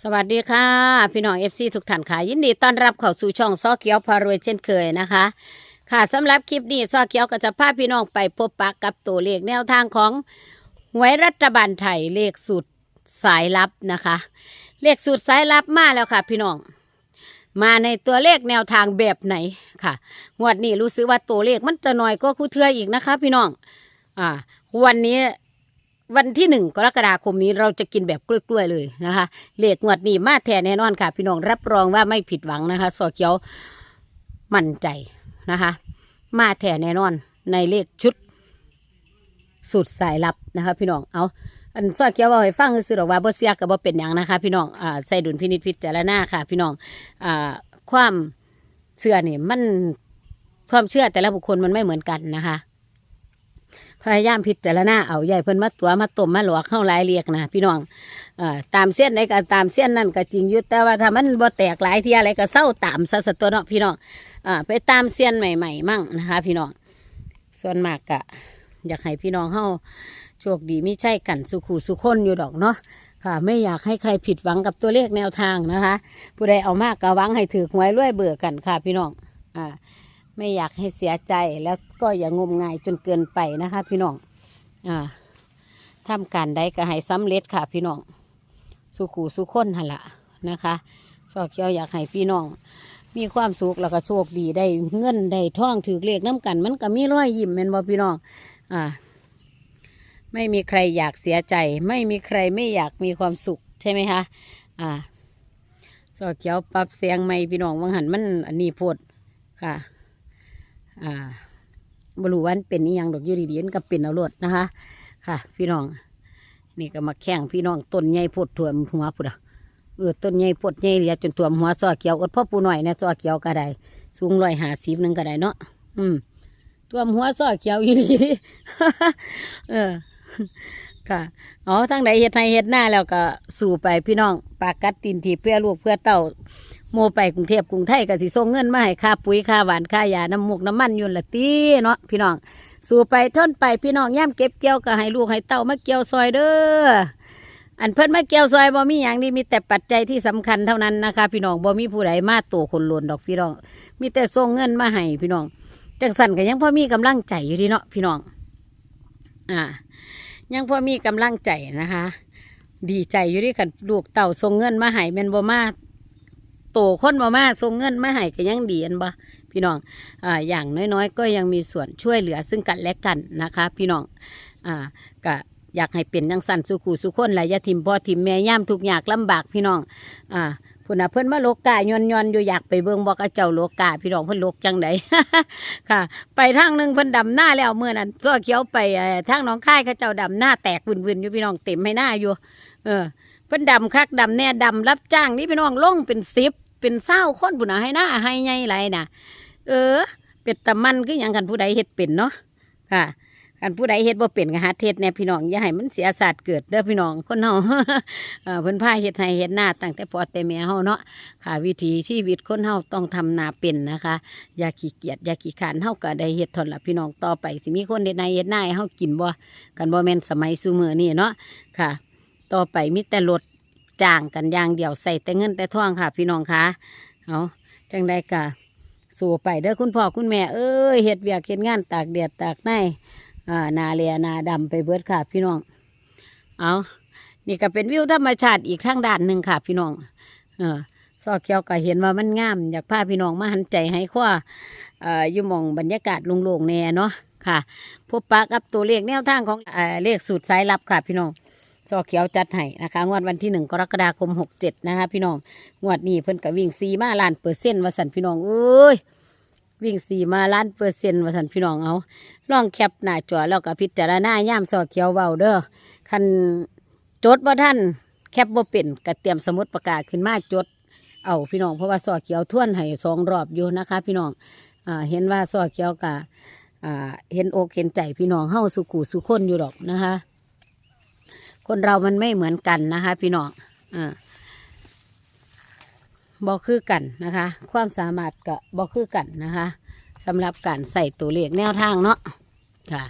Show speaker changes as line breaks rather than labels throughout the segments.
สวัสดีค่ะ พี่น้องเอฟซีทุกท่านค่ะ ยินดีต้อนรับเข้าสู่ช่องซอเขียวพารวยเช่นเคยนะคะ ค่ะสำหรับคลิปนี้ซอเขียวก็จะพาพี่น้องไปพบปะกับตัวเลขแนวทางของหวยรัฐบาลไทยเลขสูตรสายลับนะคะ เลขสูตรสายลับมาแล้วค่ะ พี่น้อง มาในตัวเลขแนวทางแบบไหนค่ะงวดนี้รู้สึกว่าตัวเลขมันจะน้อยก็คู่เทืออีกนะคะ พี่น้องอ่าวันนี้ วันที่หนึ่งกรกฎาคมนี้เราจะกินแบบกล้วยๆเลยนะคะเลขงวดนี้มาแท้แน่นอนค่ะ พี่น้องรับรองว่าไม่ผิดหวังนะคะสอเขียวมั่นใจนะคะ มาแท้แน่นอนในเลขชุดสูตรสายลับนะคะ พี่น้องเอาอันสอเขียวบอกให้ฟังคือหรอกว่าบ่เสียกับบ่เป็นหยังนะคะ พี่น้องอ่าใส่ดุลพินิจพิจารณาค่ะ พี่น้องอ่าความเชื่อนี่มันความเชื่อแต่ละบุคคลมันไม่เหมือนกันนะคะ พยายามพิจารณาเอาใหญ่เพิ่นมาตัวมาต้มมาหลวกเข้าหลายเรียกนะพี่น้องเอ่อตามเส้นไหนก็ตามเส้นนั่นก็จริงอยู่แต่ว่าถ้ามันบ่แตกหลายเทียอะไรก็เศร้าตามซะสตัวเนาะพี่น้องอ่าไปตามเส้นใหม่ ๆ มั่งนะคะ พี่น้องส่วนมากก็อยากให้พี่น้องเฮาโชคดีไม่ใช่กันสุขูสุคนอยู่ดอกเนาะค่ะ ไม่อยากให้ใครผิดหวังกับตัวเลขแนวทางนะคะ ผู้ใดเอามากก็หวังให้ถือหวยรวยเบื่อกันค่ะ พี่น้องอ่า ไม่อยากให้เสียใจแล้วก็อย่างมงายจนเกินไปนะคะ พี่น้องอ่าทำการใดก็ให้สำเร็จค่ะ พี่น้องสุขูสุขคนหันละนะคะสอกเขียวอยากให้พี่น้องมีความสุขแล้วก็โชคดีได้เงินได้ท่องถือเลขน้ำกัน มันก็มีรอยยิ้มแม่นบ่พี่น้องอ่าไม่มีใครอยากเสียใจ ไม่มีใครไม่อยากมีความสุขใช่ไหมคะอ่าสอกเขียวปรับเสียงไม่พี่น้องวังหันมันอันนี้โพดค่ะ อ่าบรูวันเป็นนี่ยังดอกยูดีๆมันก็เป็นเอารดนะคะ ค่ะ พี่น้อง นี่ก็มาแข่งพี่น้องต้นใหญ่พดถั่วมหัวพุดอะเออต้นใหญ่พดใหญ่เหลียจนถั่วหัวซอเขียวอดพ่อปูหน่อยนะซอเขียวก็ได้สูงร้อยหาสิบนึงก็ได้เนาะอืมถ่วหัวซอเขียวอยู่ดีดิเออค่ะอ๋อทั้งใดเฮ็ดให้เฮ็ดหน้าแล้วก็สู่ไปพี่น้องปากกัดตีนทีเพื่อลูกเพื่อเต้า โมไปกรุงเทพกรุงไทยก็สิส่งเงินมาให้ค่าปุ๋ยค่าหวานค่ายาน้ำมูกน้ำมันยุ่นละตีเนาะพี่น้องสู่ไปทนไปพี่น้องย่ำเก็บเกี่ยวก็ให้ลูกให้เต้ามาเกี่ยวซอยเด้ออันเพิ่นมาเกี่ยวซอยบ่มีอย่างนี้มีแต่ปัจจัยที่สำคัญเท่านั้นนะคะ พี่น้องบ่มีผู้ใดมาตัวคนล้นดอกพี่น้อง มีแต่ส่งเงินมาให้พี่น้องจังสันก็ยังพอมีกำลังใจอยู่ดีเนาะพี่น้อง อ่า ยังพอมีกำลังใจนะคะ ดีใจอยู่ดีกันลูกเต่าส่งเงินมาให้แม่นบ่มา โตคนมามาส่งเงินมาให้ก็ยังดีอันบ่พี่น้องอ่าอย่างน้อยๆ ก็ยังมีส่วนช่วยเหลือซึ่งกันและกันนะคะ พี่น้องอ่าก็อยากให้เป็นจังสันสุขูสุคนหลายอยาทิมพ่อทิมแม่ย่ามทุกอยากลำบากพี่น้องอ่าพุ่นน่ะเพิ่นมาโลกกายอนยอนอยู่อยากไปเบิ่งบอกเจ้าโลกกาพี่น้องเพิ่นโลกจังไดค่ะ ไปทางหนึงเพิ่นดำหน้าแล้วเมื่อนั้นก็เขียวไปทางน้องค่ายเขาเจ้าดำหน้าแตกวุ่นๆอยู่พี่น้องเต็มให้หน้าอยู่ เออ เพิ่นดำคักดำแน่ดำรับจ้างนี่พี่น้องลงเป็นสิบ เป็นเศร้าคนผู้น่ะให้หน้าให้ไงไรน่ะเออ เป็ดตะมันคือหยังกันผู้ใดเฮ็ดเป็นเนาะค่ะกันผู้ใดเฮ็ดบ่เป็นก็หาเฮ็ดแน่พี่น้องอย่าให้มันเสียศาสตร์เกิดเด้อพี่น้องคนเฮาเออพิ่นพาเฮ็ดให้เฮ็ดหน้าตั้งแต่พอแต่แม่เฮาเนาะค่ะวิถีชีวิตคนเฮาต้องทำนาเป็นนะคะ อย่าขี้เกียจอย่าขี้ขานเฮาก็ได้เฮ็ดทนละพี่น้องต่อไปสิมีคนเฮ็ดนาเฮ็ดหน้าให้เฮากินบ่กันบ่แม่นสมัยซุมื้อนี้เนาะค่ะ ต่อไปมีแต่รถ จ้างกันอย่างเดียวใส่แต่เงินแต่ทองค่ะ พี่น้องคะเอาจังได้กะสู่ไปเด้อคุณพ่อคุณแม่เอ้ยเฮ็ดเวียกเฮ็ดงานตากแดดตากในอ่านาเลียนาดำไปเบิดค่ะ พี่น้องเอานี่ก็เป็นวิวธรรมชาติอีกทางด้านหนึ่งค่ะ พี่น้อง เออซอกเขียวก็เห็นว่ามันงามอยากพาพี่น้องมาหันใจให้คว้ออยู่มองบรรยากาศโล่งๆแน่เนาะค่ะ พบปะกับตัวเลขแนวทางของอเลขสูตรสายลับค่ะพี่น้อง ซอเขียวจัดให้นะคะ งวดวันที่หนึ่งกรกฎาคมหกเจ็ดนะคะพี่น้อง งวดนี้เพิ่นก็วิ่งซีมาล้านเปอร์เซ็นต์วสันพี่น้องเอ้ยวิ่งซีมาล้านเปอร์เซ็นต์วสันพี่น้องเอาลองแคปหน้าจอแล้วก็พิจารณาย่ามซอเขียวเบาเด้อคันจดบ่ท่านแคปบ่เป็นก็เตรียมสมุดประกาศขึ้นมาจด เอาพี่น้องเพราะว่าซอเขียวท่วนให้สองรอบอยู่นะคะ พี่น้องอเห็นว่าซอเขียวกะเห็นอกเห็นใจพี่น้องเฮาสุขูสุคนอยู่ดอกนะคะ คนเรามันไม่เหมือนกันนะคะ พี่น้องอ่าบอกคือกันนะคะ ความสามารถก็บอกคือกันนะคะสำหรับการใส่ตัวเลขแนวทางเนาะค่ะ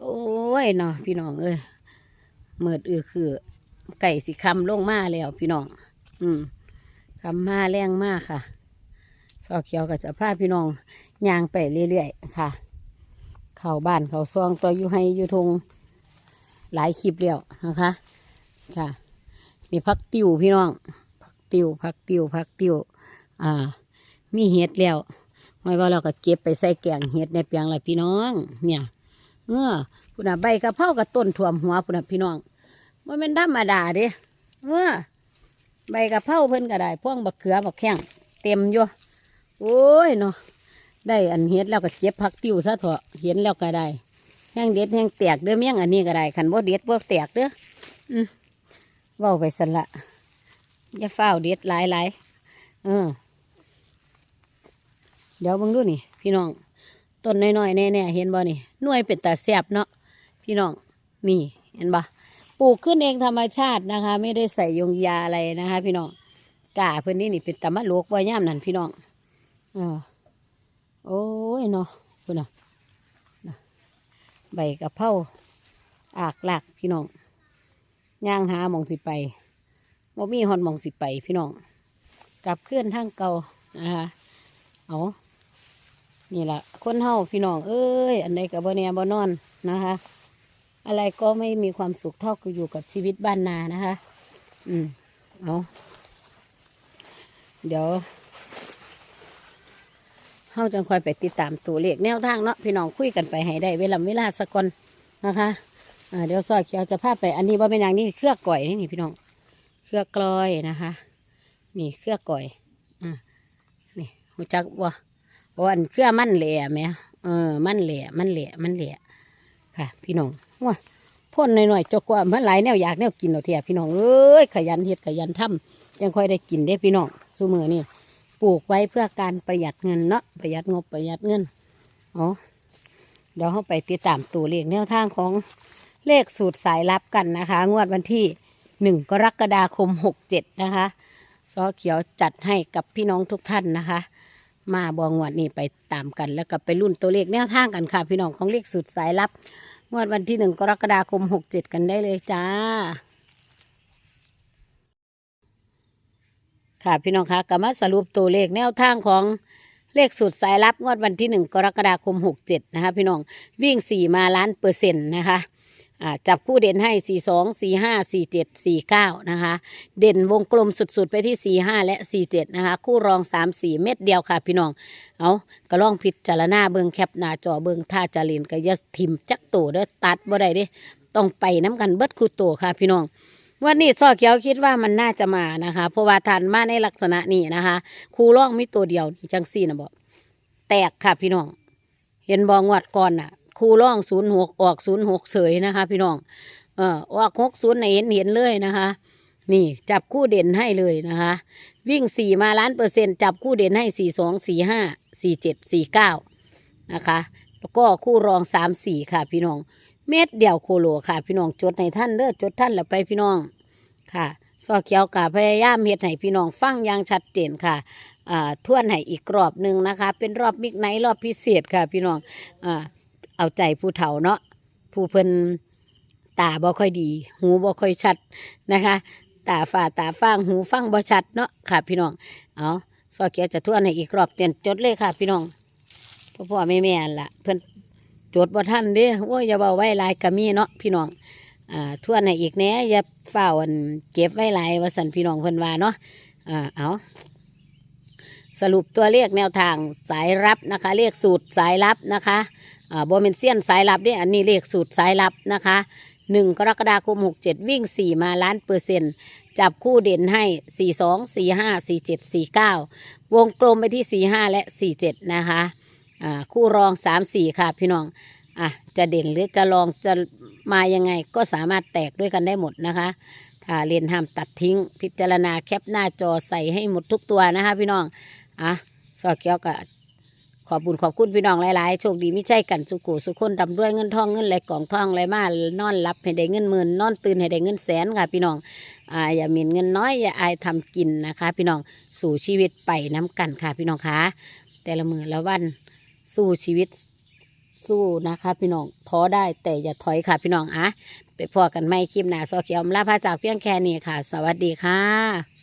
โอ้ยเนาะพี่น้องเอ้ยเมิดอือคือ ไก่สีคำลงมาแล้ว พี่น้อง อืมคำมาแรงมากค่ะซอกเขียวก็จะพาพี่น้องย่างไปเรื่อยๆค่ะ เข้าบ้านเข่าซองตัวอยู่ให้อยู่ทง หลายคลิปแล้วนะคะค่ะนี่พักติวพี่น้องพักติวพักติวพักติวอ่า มีเห็ดแล้วไม่ว่าเราก็เก็บไปใส่แกงเห็ดในเปียงละพี่น้อง เนี่ยเออพุ่นน่ะใบกระเพรากับต้นถั่วหัวพุ่นน่ะพี่น้องมันเป็นธรรมดาเด้เออใบกระเพราเพิ่นก็ได้พวงบักเขือบักแข้งเต็มอยู่โอ้ยเนาะได้อันเห็ดแล้วก็เก็บผักติวซะเถอะเห็นแล้วก็ได้ ห้งเด็ดแห้งแตกเด้อเมี่ยงอันนี้ก็ได้ขันบ่เด็ดบ่แตกเด้ออืมเว้าไปสันละอย่าเฝ้าเด็ดหลายหลายเออ เดี๋ยวเบิ่งดูนี่ พี่น้องต้นน้อยๆแน่ๆเห็นบ่นี่หน่วยเป็นตาแสบเนาะพี่น้องนี่เห็นบ่ปลูกขึ้นเองธรรมชาตินะคะ ไม่ได้ใส่ยงยาอะไรนะคะ พี่น้องกาเพื่อนนี่นี่เป็นตะมะโลกบ่ย่ามนั่นพี่น้องเออโอ้ยเนาะคุณน่ะน่ะ ใบกะเพราอากหลักพี่น้องย่างหาหมองสิไปบ่มีฮอนหมองสิไปพี่น้องกลับเคลื่อนทางเก่านะคะเอานี่แหละคนเฮาพี่น้องเอ้ยอันใดกับบ่แน่บ่นอนนะคะ อะไรก็ไม่มีความสุขเท่ากับอยู่กับชีวิตบ้านนานะคะ อืมเอาเดี๋ยว เฮาจังคอยไปติดตามตัวเลขแนวทางเนาะพี่น้องคุยกันไปให้ได้เวลาเวลาสกอนนะคะเดี๋ยวซอยเขียวจะพาไปอันนี้ว่าเป็นอย่างนี้เครือก่อยนี่นี่พี่น้องเครือกลอยนะคะ นี่เครือก่อยอ่านี่หูจักว่าวันเครือมันแหล่ไหมเออมันแหล่มันแหล่มันแหล่ค่ะ พี่น้องว้าพ่นหน่อยๆจกกว่ามันหลายแนวอยากแนวกินเอาเทียพี่น้องเอ้ยขยันเฮ็ดขยันทำยังค่อยได้กินได้พี่น้องสู้มือนี่ ปลูกไว้เพื่อการประหยัดเงินเนาะประหยัดงบประหยัดเงินอ๋อเดี๋ยวเราไปติดตามตัวเลขแนวทางของเลขสูตรสายลับกันนะคะ งวดวันที่หนึ่งกรกฎาคมหกเจ็ดนะคะซอเขียวจัดให้กับพี่น้องทุกท่านนะคะ มาบองวดนี้ไปตามกัน แล้วก็ไปรุ่นตัวเลขแนวทางกันค่ะ พี่น้องของเลขสุดสายลับ งวดวันที่หนึ่งกรกฎาคมหกเจ็ดกันได้เลยจ้า ค่ะพี่น้องคะก็มาสรุปตัวเลขแนวทางของเลขสุดสายลับงวดวันที่หนึ่งกรกฎาคมหกเจ็ดนะคะพี่น้องวิ่งสี่มาล้านเปอร์เซ็นต์นะคะจับคู่เด่นให้สี่สองสี่ห้าสี่เจ็ดสี่เก้านะคะ เด่นวงกลมสุดๆ ไปที่ 4 5 และ 4 7 นะคะ คู่รอง 3 4 เม็ดเดียวค่ะพี่น้อง เอาก็ลองพิจารณาเบิงแคปหน้าจอเบิงท่าจะเล่นก็อยาทิมจักโตเด้อตัดบ่ได้เด้ต้องไปน้ำกันเบิดคู่โตค่ะพี่น้อง วันนี้ซอเขียวคิดว่ามันน่าจะมานะคะ เพราะว่าทันมาในลักษณะนี้นะคะคูร่องมีตัวเดียวจังซี่นะบอกแตกค่ะพี่น้อง เห็นบองวัดก่อนน่ะคูร่องศูนย์หกออกศูนย์หกเสยนะคะ พี่น้อง เออออกหกศูนย์เห็นเห็นเลยนะคะ นี่จับคู่เด่นให้เลยนะคะ วิ่งสี่มาล้านเปอร์เซ็นต์จับคู่เด่นให้สี่สองสี่ห้าสี่เจ็ดสี่เก้านะคะ แล้วก็คู่รองสามสี่ค่ะพี่น้อง เม็ดเดียวโคโลค่ะ พี่น้องจดในท่านเด้อจดท่านแล้วไปพี่น้องค่ะซอเขียวกาพยายามเฮ็ดให้พี่น้องฟังอย่างชัดเจนค่ะอ่าทวนให้อีกรอบหนึ่งนะคะ เป็นรอบมิกไนรอบพิเศษค่ะ พี่น้องอ่าเอาใจผู้เฒ่าเนาะผู้เพิ่นตาบ่ค่อยดี หูบ่ค่อยชัดนะคะตาฝ่าตาฟางหูฟังบ่ชัดเนาะค่ะ พี่น้องเอาซอเกียวจะทวนให้อีกรอบเตียนจดเลยค่ะ พี่น้องพ่อพ่อแม่แม่ละเพิ่น จดบ่ทันเด้โอ้ยอย่าเบาไว้ลายกะมีเนาะพี่น้องอ่าทวให้อีกแหน่อย่าเฝ้าอันเก็บไว้ลายว่าสันพี่น้องเพิ่นว่าเนาะอ่าเอาสรุปตัวเลขแนวทางสายรับนะคะเลขสูตรสายลับนะคะอ่าโบเมนเซียนสายลับเด้อันนี้เลขสูตรสายลับนะคะหนึ่งกรกฎาคมหกเจ็ดวิ่งสี่มาล้านเปอร์เซ็นต์จับคู่เด่นให้สี่สองสี่ห้าสี่เจ็ดสี่เก้าวงกลมไปที่สี่ห้าและสี่เจ็ดนะคะ อ่าคู่รองสามสี่ค่ะพี่น้องอะจะเด่นหรือจะลองจะมายังไงก็สามารถแตกด้วยกันได้หมดนะคะถ้าเรียนห้ามตัดทิ้ง พิจารณาแคปหน้าจอใส่ให้หมดทุกตัวนะคะ พี่น้องอะสอเกียวกับขอบบุญขอบคุณพี่น้องหลายๆ โชคดีไม่ใช่กันสุขุสุขคนดำด้วยเงินทองเงินไหลกล่องทองไหลมานอนรับให้ได้เงินหมื่นนอนตื่นให้ได้เงินแสนค่ะพี่น้องอ่าอย่าหมิ่นเงินน้อยอย่าอายทำกินนะคะ พี่น้องสู่ชีวิตไปน้ำกันค่ะพี่น้องคะแต่ละมือละวัน สู้ชีวิตสู้นะคะพี่น้องท้อได้แต่อย่าถอยค่ะพี่น้องอะไปพอกันไม่คลิปหนาซอเขียวลาพาจากเพียงแค่นี้ค่ะ สวัสดีค่ะ